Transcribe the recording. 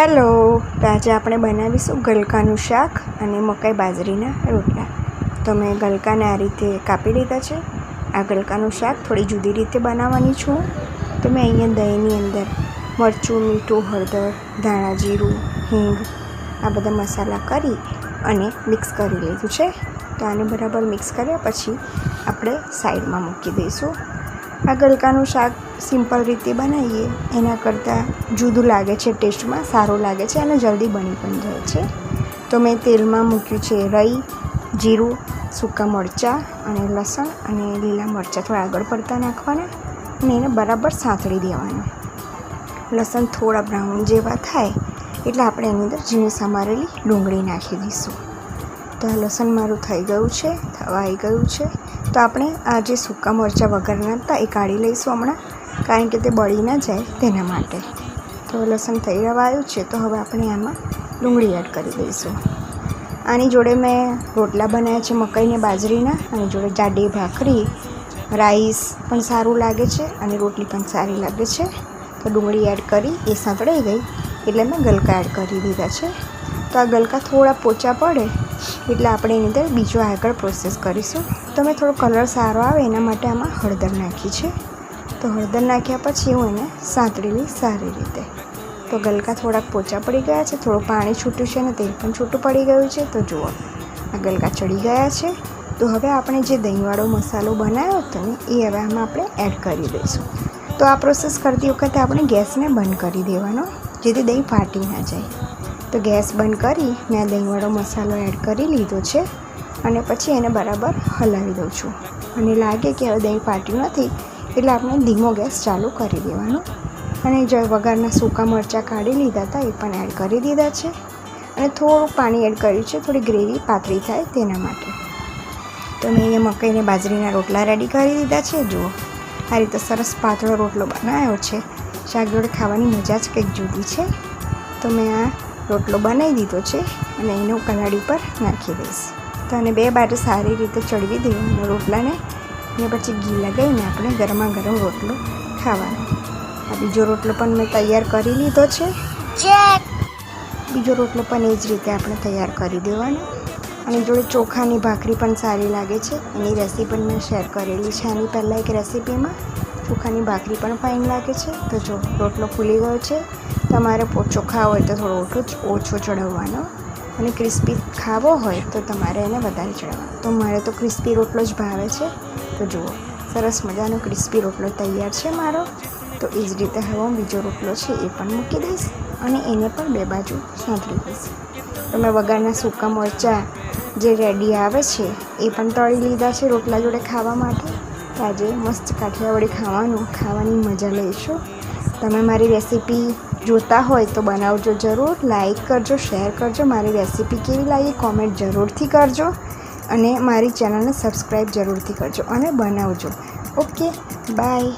Hello, તો આજે આપણે બનાવીશું ગલકાનું શાક અને મકાઈ બાજરીના રોટલા. તો મેં ગલકાને આ રીતે કાપી લીધા છે. આ ગલકાનું શાક થોડી જુદી રીતે બનાવવાની છું. તો મેં અહીંયા દહીંની અંદર મરચું, મીઠું, હળદર, ધાણા જીરું, હિંગ, આ બધા મસાલા કરી અને મિક્સ કરી લીધું છે. તો આને બરાબર મિક્સ કર્યા પછી આપણે સાઈડમાં મૂકી દઈશું. આ ગલકાનું શાક સિમ્પલ રીતે બનાવીએ, એના કરતાં જુદું લાગે છે, ટેસ્ટમાં સારું લાગે છે અને જલ્દી બની પણ જાય છે. તો મેં તેલમાં મૂક્યું છે રઈ, જીરું, સૂકા મરચાં અને લસણ અને લીલા મરચાં થોડા આગળ પડતા નાખવાના અને એને બરાબર સાંતળી દેવાના. લસણ થોડા બ્રાઉન જેવા થાય એટલે આપણે એની અંદર ઝીણી સમારેલી ડુંગળી નાખી દઈશું. તો આ લસણ મારું થઈ ગયું છે, થવાઈ ગયું છે. તો આપણે આ જે સૂકા મરચાં વગરના હતા એ કાઢી લઈશું હમણાં, કારણ કે તે બળી ના જાય તેના માટે. તો લસણ થઈ રવાયું છે, તો હવે આપણે આમાં ડુંગળી એડ કરી દઈશું. આની જોડે મેં રોટલા બનાવ્યા છે મકાઈને બાજરીના અને જોડે જાડી ભાખરી, રાઈસ પણ સારું લાગે છે અને રોટલી પણ સારી લાગે છે. તો ડુંગળી એડ કરી, એ સાંતળાઈ ગઈ, એટલે મેં ગલકા એડ કરી દીધા છે. તો આ ગલકા થોડા પોચા પડે એટલે આપણે એની અંદર બીજો આગળ પ્રોસેસ કરીશું. તો મેં થોડો કલર સારો આવે એના માટે આમાં હળદર નાખી છે. તો હળદર નાખ્યા પછી હું એને સાંતળેલી સારી રીતે. તો ગલકા થોડાક પોચા પડી ગયા છે, થોડું પાણી છૂટ્યું છે અને તેલ પણ છૂટું પડી ગયું છે. તો જુઓ, આ ગલકા ચડી ગયા છે. તો હવે આપણે જે દહીંવાળો મસાલો બનાવ્યો હતો ને, એ હવે આમાં આપણે એડ કરી દઈશું. તો આ પ્રોસેસ કરતી વખતે આપણે ગેસને બંધ કરી દેવાનો, જેથી દહીં ફાટી ના જાય. તો ગેસ બંધ કરી મેં દહીંવાળો મસાલો એડ કરી લીધો છે અને પછી એને બરાબર હલાવી દઉં છું. અને લાગે કે હવે દહીં ફાટ્યું નથી એટલે આપણે ધીમો ગેસ ચાલુ કરી દેવાનો. અને જે વઘારના સૂકા મરચાં કાઢી લીધા હતા એ પણ એડ કરી દીધા છે. અને થોડું પાણી એડ કર્યું છે, થોડી ગ્રેવી પાતળી થાય તેના માટે. તો મેં અહીંયા મકાઈને બાજરીના રોટલા રેડી કરી દીધા છે. જુઓ, આ રીતે સરસ પાતળો રોટલો બનાવ્યો છે. શાક જોડે ખાવાની મજા જ કંઈક જુદી છે. તો મેં આ રોટલો બનાવી દીધો છે અને એને હું કલાડી ઉપર નાખી દઈશ. તો આને બે બાજુ સારી રીતે ચડવી દેવાનું રોટલાને. અને પછી ઘી લગાવીને આપણે ગરમા ગરમ રોટલો ખાવાનો. આ બીજો રોટલો પણ મેં તૈયાર કરી લીધો છે. બીજો રોટલો પણ એ જ રીતે આપણે તૈયાર કરી દેવાનો. અને જોડે ચોખાની ભાખરી પણ સારી લાગે છે. એની રેસીપી મેં શેર કરેલી છે આની પહેલાં એક રેસીપીમાં ચોખાની ભાખરી પણ ફાઇન લાગે છે. તો જો, રોટલો ફૂલી ગયો છે. તમારે પોચો ખાવો હોય તો થોડો ઓછો ઓછો ચડાવવાનો અને ક્રિસ્પી ખાવો હોય તો તમારે એને વધારે ચડાવવાનો તો મારે તો ક્રિસ્પી રોટલો જ ભાવે છે. તો જુઓ, સરસ મજાનો ક્રિસ્પી રોટલો તૈયાર છે મારો. તો એ જ રીતે હવે હું બીજો રોટલો છે એ પણ મૂકી દઈશ અને એને પણ બે બાજુ સાંતળી દઈશ. તો મેં વઘારના સૂકા મરચાં જે રેડી આવે છે, એ પણ તળી લીધા છે રોટલા જોડે ખાવા માટે. આજે મસ્ત કાઠિયાવાડી ખાવાનું, ખાવાની મજા લઈશું. તમે મારી રેસીપી જોતા હોય તો બનાવજો જરૂર, લાઈક કરજો, શેર કરજો, મારી રેસીપી કેવી લાગી કોમેન્ટ જરૂરથી કરજો અને મારી ચેનલને સબસ્ક્રાઈબ જરૂરથી કરજો અને બનાવજો. Okay, bye.